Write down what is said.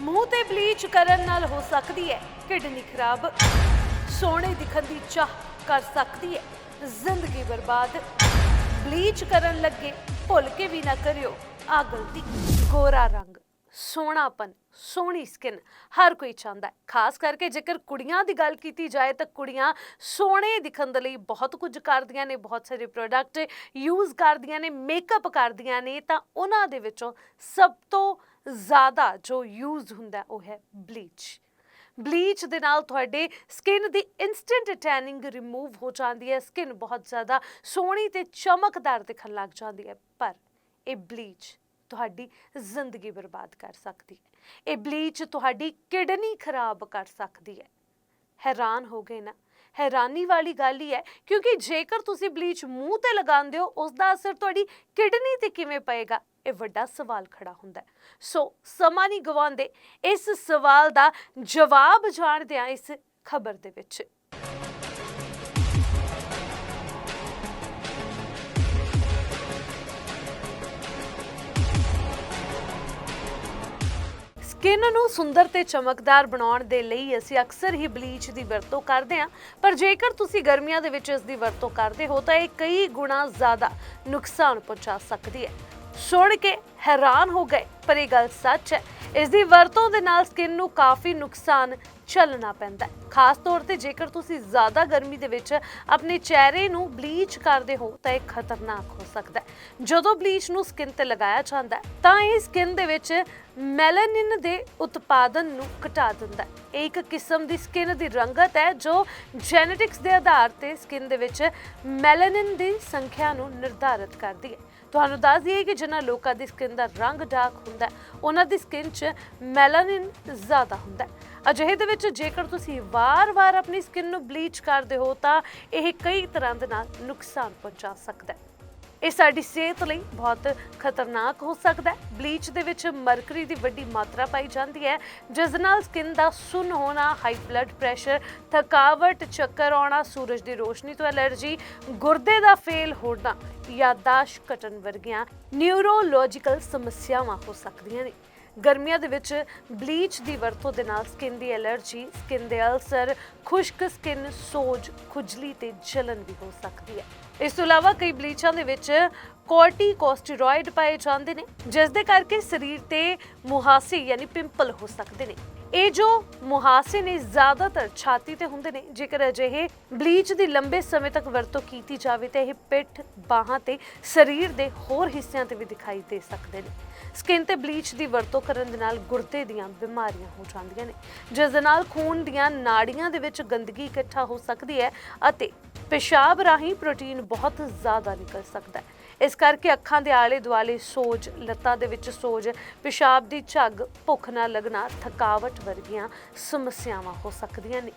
ਮੂੰਹ ਤੇ ਬਲੀਚ ਕਰਨ ਨਾਲ ਹੋ ਸਕਦੀ ਹੈ। ਕਿਡਨੀ ਖਰਾਬ, ਸੋਹਣੇ ਦਿਖਣ ਦੀ ਚਾਹ ਕਰ ਸਕਦੀ ਹੈ। ਜ਼ਿੰਦਗੀ ਬਰਬਾਦ, ਬਲੀਚ ਕਰਨ ਲੱਗੇ ਭੁੱਲ ਕੇ ਵੀ ਨਾ ਕਰਿਓ। ਆ ਗਲਤੀ ਗੋਰਾ ਰੰਗ। ਸੋਹਣਾਪਨ, ਸੋਹਣੀ ਸਕਿਨ ਹਰ ਕੋਈ ਚਾਹੁੰਦਾ ਹੈ। ਖਾਸ ਕਰਕੇ ਜੇਕਰ ਕੁੜੀਆਂ ਦੀ ਗੱਲ ਕੀਤੀ ਜਾਏ ਤਾਂ ਕੁੜੀਆਂ ਸੋਹਣੇ ਦਿਖਣ ਦੇ ਲਈ ਬਹੁਤ ਕੁਝ ਕਰਦੀਆਂ ਨੇ, ਬਹੁਤ ਸਾਰੇ ਪ੍ਰੋਡਕਟ ਯੂਜ਼ ਕਰਦੀਆਂ ਨੇ ਮੇਕਅਪ ਕਰਦੀਆਂ ਨੇ ਤਾਂ ਉਹਨਾਂ ਦੇ ਵਿੱਚੋਂ ਸਭ ਤੋਂ ਜ਼ਿਆਦਾ ਜੋ ਯੂਜ਼ ਹੁੰਦਾ ਉਹ ਹੈ ਬਲੀਚ ਬਲੀਚ ਦੇ ਨਾਲ ਤੁਹਾਡੇ ਸਕਿਨ ਦੀ ਇਨਸਟੈਂਟ ਟੈਨਿੰਗ ਰਿਮੂਵ ਹੋ ਜਾਂਦੀ ਹੈ ਸਕਿਨ ਬਹੁਤ ਜ਼ਿਆਦਾ ਸੋਹਣੀ ਤੇ ਚਮਕਦਾਰ ਦਿਖਣ ਲੱਗ ਜਾਂਦੀ ਹੈ। ਪਰ ਇਹ ਬਲੀਚ ਤੁਹਾਡੀ ਜ਼ਿੰਦਗੀ ਬਰਬਾਦ ਕਰ ਸਕਦੀ ਹੈ। ਇਹ ਬਲੀਚ ਤੁਹਾਡੀ ਕਿਡਨੀ ਖਰਾਬ ਕਰ ਸਕਦੀ ਹੈ। ਹੈਰਾਨ ਹੋ ਗਏ ਨਾ? ਹੈਰਾਨੀ ਵਾਲੀ ਗੱਲ ਹੀ ਹੈ, ਕਿਉਂਕਿ ਜੇਕਰ ਤੁਸੀਂ ਬਲੀਚ ਮੂੰਹ ਤੇ ਲਗਾਉਂਦੇ ਹੋ ਉਸ ਦਾ ਅਸਰ ਤੁਹਾਡੀ ਕਿਡਨੀ ਤੇ ਕਿਵੇਂ ਪਏਗਾ? ਇਹ ਵੱਡਾ ਸਵਾਲ ਖੜਾ ਹੁੰਦਾ ਹੈ। ਸੋ ਸਮਾਂ ਨਹੀਂ ਗਵਾਉਂਦੇ। ਇਸ ਸਵਾਲ ਦਾ ਜਵਾਬ ਜਾਣਦੇ ਹਾਂ ਇਸ ਖਬਰ ਦੇ ਵਿੱਚ ਸਕਿਨ ਨੂੰ ਸੁੰਦਰ ਤੇ ਚਮਕਦਾਰ ਬਣਾਉਣ ਦੇ ਲਈ ਅਸੀਂ ਅਕਸਰ ਹੀ ਬਲੀਚ ਦੀ ਵਰਤੋਂ ਕਰਦੇ ਹਾਂ। ਪਰ ਜੇਕਰ ਤੁਸੀਂ ਗਰਮੀਆਂ ਦੇ ਵਿੱਚ ਇਸ ਦੀ ਵਰਤੋਂ ਕਰਦੇ ਹੋ, ਤਾਂ ਇਹ ਕਈ ਗੁਣਾ ਜ਼ਿਆਦਾ ਨੁਕਸਾਨ ਪਹੁੰਚਾ ਸਕਦੀ ਹੈ। ਸੁਣ ਕੇ ਹੈਰਾਨ ਹੋ ਗਏ, ਪਰ ਇਹ ਗੱਲ ਸੱਚ ਹੈ। ਇਸ ਦੀ ਵਰਤੋਂ ਦੇ ਨਾਲ ਸਕਿਨ ਨੂੰ ਕਾਫੀ ਨੁਕਸਾਨ ਚੱਲਣਾ ਪੈਂਦਾ ਖਾਸ ਤੌਰ ਤੇ ਜੇਕਰ ਤੁਸੀਂ ਜ਼ਿਆਦਾ ਗਰਮੀ ਦੇ ਵਿੱਚ ਆਪਣੇ ਚਿਹਰੇ ਨੂੰ ਬਲੀਚ ਕਰਦੇ ਹੋ, ਤਾਂ ਇਹ ਖਤਰਨਾਕ ਹੋ ਸਕਦਾ ਹੈ। ਜਦੋਂ ਬਲੀਚ ਨੂੰ ਸਕਿਨ ਤੇ ਲਗਾਇਆ ਜਾਂਦਾ ਤਾਂ ਇਹ ਸਕਿਨ ਦੇ ਵਿੱਚ ਮੈਲਾਨਿਨ ਦੇ ਉਤਪਾਦਨ ਨੂੰ ਘਟਾ ਦਿੰਦਾ ਹੈ। ਇਹ ਇੱਕ ਕਿਸਮ ਦੀ ਸਕਿਨ ਦੀ ਰੰਗਤ ਹੈ, ਜੋ ਜੈਨੇਟਿਕਸ ਦੇ ਆਧਾਰ ਤੇ ਸਕਿਨ ਦੇ ਵਿੱਚ ਮੈਲਾਨਿਨ ਦੀ ਸੰਖਿਆ ਨੂੰ ਨਿਰਧਾਰਤ ਕਰਦੀ ਹੈ। ਤੁਹਾਨੂੰ ਦੱਸ ਦਈਏ ਕਿ ਜਿਨ੍ਹਾਂ ਲੋਕਾਂ ਦੀ ਸਕਿਨ ਦਾ ਰੰਗ ਡਾਰਕ ਹੁੰਦਾ ਉਹਨਾਂ ਦੀ ਸਕਿਨ 'ਚ ਮੈਲਾਨਿਨ ਜ਼ਿਆਦਾ ਹੁੰਦਾ ਅਜਿਹੇ ਦੇ ਵਿੱਚ ਜੇਕਰ ਤੁਸੀਂ ਵਾਰ-ਵਾਰ ਆਪਣੀ ਸਕਿਨ ਨੂੰ ਬਲੀਚ ਕਰਦੇ ਹੋ, ਤਾਂ ਇਹ ਕਈ ਤਰ੍ਹਾਂ ਦੇ ਨਾਲ ਨੁਕਸਾਨ ਪਹੁੰਚਾ ਸਕਦਾ ਹੈ। ਇਹ ਸਾਡੀ ਸਿਹਤ ਲਈ ਬਹੁਤ ਖਤਰਨਾਕ ਹੋ ਸਕਦਾ ਹੈ। ਬਲੀਚ ਦੇ ਵਿੱਚ ਮਰਕਰੀ ਦੀ ਵੱਡੀ ਮਾਤਰਾ ਪਾਈ ਜਾਂਦੀ ਹੈ। ਜਿਸ ਨਾਲ ਸਕਿਨ ਦਾ ਸੁੰਨ ਹੋਣਾ ਹਾਈ ਬਲੱਡ ਪ੍ਰੈਸ਼ਰ ਥਕਾਵਟ, ਚੱਕਰ ਆਉਣਾ, ਸੂਰਜ ਦੀ ਰੋਸ਼ਨੀ ਤੋਂ ਐਲਰਜੀ, ਗੁਰਦੇ ਦਾ ਫੇਲ ਹੋਣਾ, ਯਾਦਾਸ਼ਤ ਘਟਣ ਵਰਗੀਆਂ ਨਿਊਰੋਲੋਜੀਕਲ ਸਮੱਸਿਆਵਾਂ ਹੋ ਸਕਦੀਆਂ ਨੇ। ਗਰਮੀਆਂ ਦੇ ਵਿੱਚ ਬਲੀਚ ਦੀ ਵਰਤੋਂ ਦੇ ਨਾਲ ਸਕਿਨ ਦੀ ਐਲਰਜੀ ਸਕਿਨ ਦੇ ਅਲਸਰ, ਖੁਸ਼ਕ ਸਕਿਨ ਸੋਜ, ਖੁਜਲੀ ਤੇ ਜਲਨ ਵੀ ਹੋ ਸਕਦੀ ਹੈ। ਇਸ ਤੋਂ ਇਲਾਵਾ ਕਈ ਬਲੀਚਾਂ ਦੇ ਵਿੱਚ ਕੋਰਟੀਕੋਸਟੀਰੋਇਡ ਪਾਏ ਜਾਂਦੇ ਨੇ, ਜਿਸ ਦੇ ਕਰਕੇ ਸਰੀਰ ਤੇ ਮੁਹਾਸੇ ਯਾਨੀ ਪਿੰਪਲ ਹੋ ਸਕਦੇ ਨੇ। ਇਹ ਜੋ ਮੁਹਾਸੇ ਨੇ ਜ਼ਿਆਦਾਤਰ ਛਾਤੀ ਤੇ ਹੁੰਦੇ ਨੇ, ਜੇਕਰ ਅਜਿਹੇ ਬਲੀਚ ਦੀ ਲੰਬੇ ਸਮੇਂ ਤੱਕ ਵਰਤੋਂ ਕੀਤੀ ਜਾਵੇ ਤਾਂ ਇਹ ਪਿੱਠ, ਬਾਹਾਂ ਤੇ ਸਰੀਰ ਦੇ ਹੋਰ ਹਿੱਸਿਆਂ ਤੇ ਵੀ ਦਿਖਾਈ ਦੇ ਸਕਦੇ ਨੇ। ਸਕਿਨ ਤੇ ਬਲੀਚ ਦੀ ਵਰਤੋਂ ਕਰਨ ਦੇ ਨਾਲ ਗੁਰਦੇ ਦੀਆਂ ਬਿਮਾਰੀਆਂ ਹੋ ਜਾਂਦੀਆਂ ਨੇ। ਜਿਸ ਦੇ ਨਾਲ ਖੂਨ ਦੀਆਂ ਨਾੜੀਆਂ ਦੇ ਵਿੱਚ ਗੰਦਗੀ ਇਕੱਠਾ ਹੋ ਸਕਦੀ ਹੈ ਅਤੇ ਪਿਸ਼ਾਬ ਰਾਹੀਂ ਪ੍ਰੋਟੀਨ ਬਹੁਤ ਜ਼ਿਆਦਾ ਨਿਕਲ ਸਕਦਾ ਹੈ। ਇਸ ਕਰਕੇ ਅੱਖਾਂ ਦੇ ਆਲੇ ਦੁਆਲੇ ਸੋਜ, ਲੱਤਾਂ ਦੇ ਵਿੱਚ ਸੋਜ, ਪਿਸ਼ਾਬ ਦੀ ਝੱਗ, ਭੁੱਖ ਨਾ ਲੱਗਣਾ, ਥਕਾਵਟ ਵਰਗੀਆਂ ਸਮੱਸਿਆਵਾਂ ਹੋ ਸਕਦੀਆਂ ਨੇ।